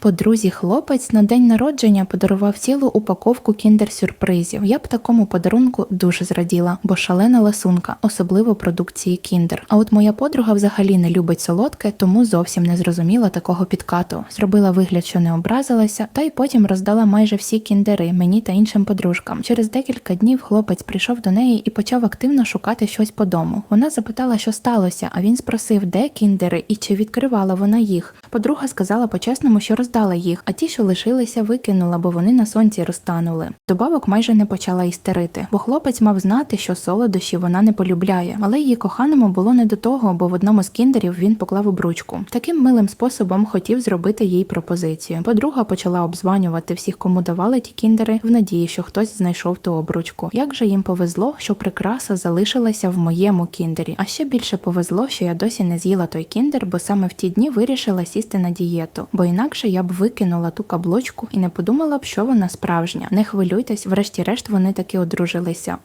Подрузі хлопець на день народження подарував цілу упаковку кіндер-сюрпризів. Я б такому подарунку дуже зраділа, бо шалена ласунка, особливо продукції кіндер. А от моя подруга взагалі не любить солодке, тому зовсім не зрозуміла такого підкату. Зробила вигляд, що не образилася, та й потім роздала майже всі кіндери мені та іншим подружкам. Через декілька днів хлопець прийшов до неї і почав активно шукати щось по дому. Вона запитала, що сталося, а він спросив, де кіндери і чи відкривала вона їх. Подруга сказала по-чесному, що роздала їх, а ті, що лишилися, викинула, бо вони на сонці розтанули. Добавок майже не почала істерити, бо хлопець мав знати, що солодощі вона не полюбляє. Але її коханому було не до того, бо в одному з кіндерів він поклав обручку. Таким милим способом хотів зробити їй пропозицію. Подруга почала обзванювати всіх, кому давали ті кіндери, в надії, що хтось знайшов ту обручку. Як же їм повезло, що прикраса залишилася в моєму кіндері. А ще більше повезло, що я досі не з'їла той кіндер, бо саме в ті дні вирішила сісти на дієту, бо інакше я б викинула ту каблучку і не подумала б, що вона справжня. Не хвилюйтесь, врешті-решт вони таки одружилися.